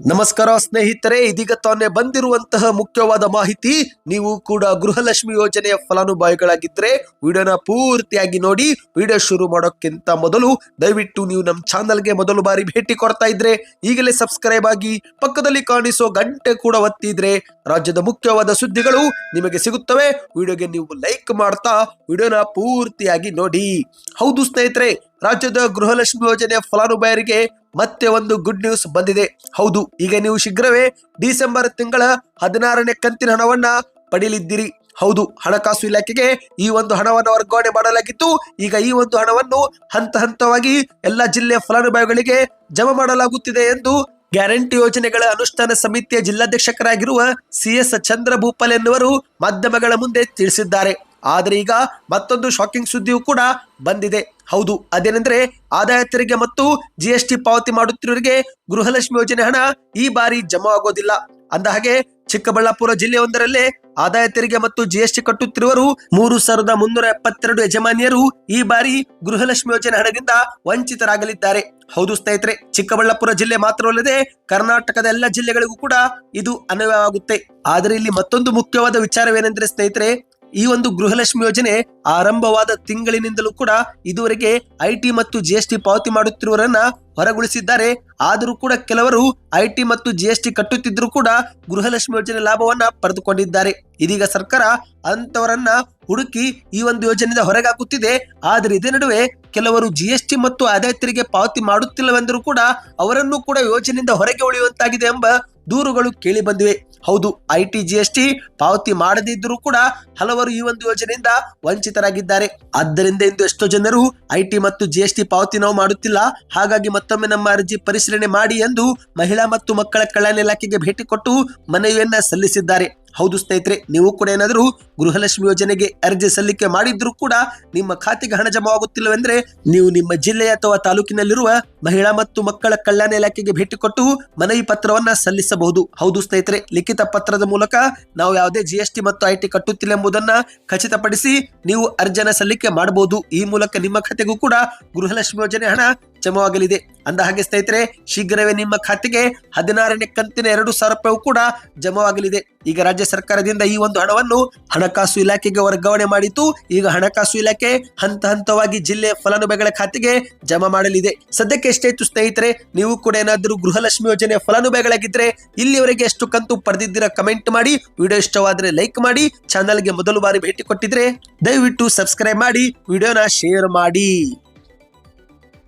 ನಮಸ್ಕಾರ ಸ್ನೇಹಿತರೆ, ಇದೀಗ ತಾನೇ ಬಂದಿರುವಂತಹ ಮುಖ್ಯವಾದ ಮಾಹಿತಿ, ನೀವು ಕೂಡ ಗೃಹಲಕ್ಷ್ಮಿ ಯೋಜನೆಯ ಫಲಾನುಭವಿಗಳಾಗಿದ್ರೆ ವಿಡಿಯೋನ ಪೂರ್ತಿಯಾಗಿ ನೋಡಿ, ವಿಡಿಯೋ ಶುರು ಮಾಡೋಕ್ಕಿಂತ ಮೊದಲು ದಯವಿಟ್ಟು ನೀವು ನಮ್ಮ ಚಾನಲ್ಗೆ ಮೊದಲು ಬಾರಿ ಭೇಟಿ ಕೊಡ್ತಾ ಇದ್ರೆ, ಈಗಲೇ ಸಬ್ಸ್ಕ್ರೈಬ್ ಆಗಿ ಪಕ್ಕದಲ್ಲಿ ಕಾಣಿಸೋ ಗಂಟೆ ಕೂಡ ಒತ್ತಿದ್ರೆ ರಾಜ್ಯದ ಮುಖ್ಯವಾದ ಸುದ್ದಿಗಳು ನಿಮಗೆ ಸಿಗುತ್ತವೆ. ವಿಡಿಯೋಗೆ ನೀವು ಲೈಕ್ ಮಾಡ್ತಾ, ವಿಡಿಯೋನ ಪೂರ್ತಿಯಾಗಿ ನೋಡಿ. ಹೌದು ಸ್ನೇಹಿತರೆ, ರಾಜ್ಯದ ಗೃಹಲಕ್ಷ್ಮಿ ಯೋಜನೆಯ ಫಲಾನುಭವಿಯರಿಗೆ ಮತ್ತೆ ಒಂದು ಗುಡ್ ನ್ಯೂಸ್ ಬಂದಿದೆ. ಹೌದು, ಈಗ ನೀವು ಶೀಘ್ರವೇ ಡಿಸೆಂಬರ್ ತಿಂಗಳ ಹದಿನಾರನೇ ಕಂತಿನ ಹಣವನ್ನ ಪಡೆಯಲಿದ್ದೀರಿ ಹೌದು, ಹಣಕಾಸು ಇಲಾಖೆಗೆ ಈ ಒಂದು ಹಣವನ್ನು ವರ್ಗಾವಣೆ ಮಾಡಲಾಗಿತ್ತು. ಈಗ ಈ ಒಂದು ಹಣವನ್ನು ಹಂತ ಹಂತವಾಗಿ ಎಲ್ಲ ಜಿಲ್ಲೆಯ ಫಲಾನುಭವಿಗಳಿಗೆ ಜಮಾ ಮಾಡಲಾಗುತ್ತಿದೆ ಎಂದು ಗ್ಯಾರಂಟಿ ಯೋಜನೆಗಳ ಅನುಷ್ಠಾನ ಸಮಿತಿಯ ಜಿಲ್ಲಾಧ್ಯಕ್ಷಕರಾಗಿರುವ ಸಿ ಎಸ್ ಚಂದ್ರ ಭೂಪಾಲ್ ಎನ್ನುವರು ಮಾಧ್ಯಮಗಳ ಮುಂದೆ ತಿಳಿಸಿದ್ದಾರೆ. ಆದರೆ ಈಗ ಮತ್ತೊಂದು ಶಾಕಿಂಗ್ ಸುದ್ದಿಯೂ ಕೂಡ ಬಂದಿದೆ. ಹೌದು, ಅದೇನೆಂದರೆ ಆದಾಯ ತೆರಿಗೆ ಮತ್ತು ಜಿಎಸ್ಟಿ ಪಾವತಿ ಮಾಡುತ್ತಿರುವವರಿಗೆ ಗೃಹಲಕ್ಷ್ಮಿ ಯೋಜನೆ ಹಣ ಈ ಬಾರಿ ಜಮಾ ಆಗೋದಿಲ್ಲ. ಅಂದ ಹಾಗೆ ಚಿಕ್ಕಬಳ್ಳಾಪುರ ಜಿಲ್ಲೆಯೊಂದರಲ್ಲೇ ಆದಾಯ ತೆರಿಗೆ ಮತ್ತು ಜಿಎಸ್ಟಿ ಕಟ್ಟುತ್ತಿರುವರು ಮೂರು ಸಾವಿರದ ಮುನ್ನೂರ ಎಪ್ಪತ್ತೆರಡು ಯಜಮಾನಿಯರು ಈ ಬಾರಿ ಗೃಹಲಕ್ಷ್ಮಿ ಯೋಜನೆ ಹಣದಿಂದ ವಂಚಿತರಾಗಲಿದ್ದಾರೆ. ಹೌದು ಸ್ನೇಹಿತರೆ, ಚಿಕ್ಕಬಳ್ಳಾಪುರ ಜಿಲ್ಲೆ ಮಾತ್ರವಲ್ಲದೆ ಕರ್ನಾಟಕದ ಎಲ್ಲ ಜಿಲ್ಲೆಗಳಿಗೂ ಕೂಡ ಇದು ಅನ್ವಯವಾಗುತ್ತೆ. ಆದರೆ ಇಲ್ಲಿ ಮತ್ತೊಂದು ಮುಖ್ಯವಾದ ವಿಚಾರವೇನೆಂದರೆ ಸ್ನೇಹಿತರೆ ಈ ಒಂದು ಗೃಹಲಕ್ಷ್ಮಿ ಯೋಜನೆ ಆರಂಭವಾದ ತಿಂಗಳಿನಿಂದಲೂ ಕೂಡ ಇದುವರೆಗೆ ಐಟಿ ಮತ್ತು ಜಿಎಸ್ಟಿ ಪಾವತಿ ಮಾಡುತ್ತಿರುವವರನ್ನ ಹೊರಗುಳಿಸಿದ್ದಾರೆ. ಆದರೂ ಕೂಡ ಕೆಲವರು ಐಟಿ ಮತ್ತು ಜಿಎಸ್ಟಿ ಕಟ್ಟುತ್ತಿದ್ದರೂ ಕೂಡ ಗೃಹಲಕ್ಷ್ಮಿ ಯೋಜನೆ ಲಾಭವನ್ನ ಪಡೆದುಕೊಂಡಿದ್ದಾರೆ. ಇದೀಗ ಸರ್ಕಾರ ಅಂತವರನ್ನ ಹುಡುಕಿ ಈ ಒಂದು ಯೋಜನೆಯಿಂದ ಹೊರಗಾಕುತ್ತಿದೆ. ಆದರೆ ಇದೇ ನಡುವೆ ಕೆಲವರು ಜಿಎಸ್ಟಿ ಮತ್ತು ಆದಾಯ ತೆರಿಗೆ ಪಾವತಿ ಮಾಡುತ್ತಿಲ್ಲವೆಂದರೂ ಕೂಡ ಅವರನ್ನು ಕೂಡ ಯೋಜನೆಯಿಂದ ಹೊರಗೆ ಉಳಿಯುವಂತಾಗಿದೆ ಎಂಬ ದೂರುಗಳು ಕೇಳಿ ಬಂದಿವೆ. ಹೌದು I T G S T ಪಾವತಿ ಮಾಡದಿದ್ದರೂ ಕೂಡ ಹಲವರು ಈ ಒಂದು ಯೋಜನೆಯಿಂದ ವಂಚಿತರಾಗಿದ್ದಾರೆ. ಆದ್ದರಿಂದ ಇಂದು ಎಷ್ಟೋ ಜನರು ಐ ಟಿ ಮತ್ತು ಜಿ ಎಸ್ ಟಿ ಪಾವತಿ ನಾವು ಮಾಡುತ್ತಿಲ್ಲ. ಹಾಗಾಗಿ ಮತ್ತೊಮ್ಮೆ ನಮ್ಮ ಅರ್ಜಿ ಪರಿಶೀಲನೆ ಮಾಡಿ ಎಂದು ಮಹಿಳಾ ಮತ್ತು ಮಕ್ಕಳ ಕಲ್ಯಾಣ ಇಲಾಖೆಗೆ ಭೇಟಿ ಕೊಟ್ಟು ಮನವಿಯನ್ನ ಸಲ್ಲಿಸಿದ್ದಾರೆ. ಹೌದು ಸ್ನೇಹಿತರೆ, ನೀವು ಕೂಡ ಏನಾದರೂ ಗೃಹಲಕ್ಷ್ಮಿ ಯೋಜನೆಗೆ ಅರ್ಜಿ ಸಲ್ಲಿಕೆ ಮಾಡಿದ್ರೂ ಕೂಡ ನಿಮ್ಮ ಖಾತೆಗೆ ಹಣ ಜಮಾ ಆಗುತ್ತಿಲ್ಲವೆಂದ್ರೆ ನೀವು ನಿಮ್ಮ ಜಿಲ್ಲೆ ಅಥವಾ ತಾಲೂಕಿನಲ್ಲಿರುವ ಮಹಿಳಾ ಮತ್ತು ಮಕ್ಕಳ ಕಲ್ಯಾಣ ಇಲಾಖೆಗೆ ಭೇಟಿ ಕೊಟ್ಟು ಮನವಿ ಪತ್ರವನ್ನ ಸಲ್ಲಿಸಬಹುದು. ಹೌದು ಸ್ನೇಹಿತರೆ, ಲಿಖಿತ ಪತ್ರದ ಮೂಲಕ ನಾವು ಯಾವುದೇ ಜಿಎಸ್ಟಿ ಮತ್ತು ಐಟಿ ಕಟ್ಟುತ್ತಿಲ್ಲ ಎಂಬುದನ್ನ ಖಚಿತಪಡಿಸಿ ನೀವು ಅರ್ಜನ ಸಲ್ಲಿಕೆ ಮಾಡಬಹುದು. ಈ ಮೂಲಕ ನಿಮ್ಮ ಖಾತೆಗೂ ಕೂಡ ಗೃಹಲಕ್ಷ್ಮಿ ಯೋಜನೆ ಹಣ ಜಮವಾಗಲಿದೆ ಅಂದ ಹಾಗೆ ಸ್ನೇಹಿತರೆ, ಶೀಘ್ರವೇ ನಿಮ್ಮ ಖಾತೆಗೆ ಹದಿನಾರನೇ ಕಂತಿನ ಎರಡು ಸಾವಿರ ರೂಪಾಯಿ ಕೂಡ ಜಮವಾಗಲಿದೆ. ಈಗ ರಾಜ್ಯ ಸರ್ಕಾರದಿಂದ ಈ ಒಂದು ಹಣವನ್ನು ಹಣಕಾಸು ಇಲಾಖೆಗೆ ವರ್ಗಾವಣೆ ಮಾಡಿತು ಈಗ ಹಣಕಾಸು ಇಲಾಖೆ ಹಂತ ಹಂತವಾಗಿ ಜಿಲ್ಲೆ ಫಲಾನುಭವಿಗಳ ಖಾತೆಗೆ ಜಮಾ ಮಾಡಲಿದೆ. ಸದ್ಯಕ್ಕೆ ಇತ್ತು ಸ್ನೇಹಿತರೆ, ನೀವು ಕೂಡ ಏನಾದರೂ ಗೃಹಲಕ್ಷ್ಮಿ ಯೋಜನೆ ಫಲಾನುಭವಿಗಳಾಗಿದ್ರೆ ಇಲ್ಲಿವರೆಗೆ ಎಷ್ಟು ಕಂತು ಪಡೆದಿದ್ದೀರಾ ಕಮೆಂಟ್ ಮಾಡಿ. ವಿಡಿಯೋ ಇಷ್ಟವಾದ್ರೆ ಲೈಕ್ ಮಾಡಿ, ಚಾನಲ್ಗೆ ಮೊದಲು ಬಾರಿ ಭೇಟಿ ಕೊಟ್ಟಿದ್ರೆ ದಯವಿಟ್ಟು ಸಬ್ಸ್ಕ್ರೈಬ್ ಮಾಡಿ, ವಿಡಿಯೋನ ಶೇರ್ ಮಾಡಿ.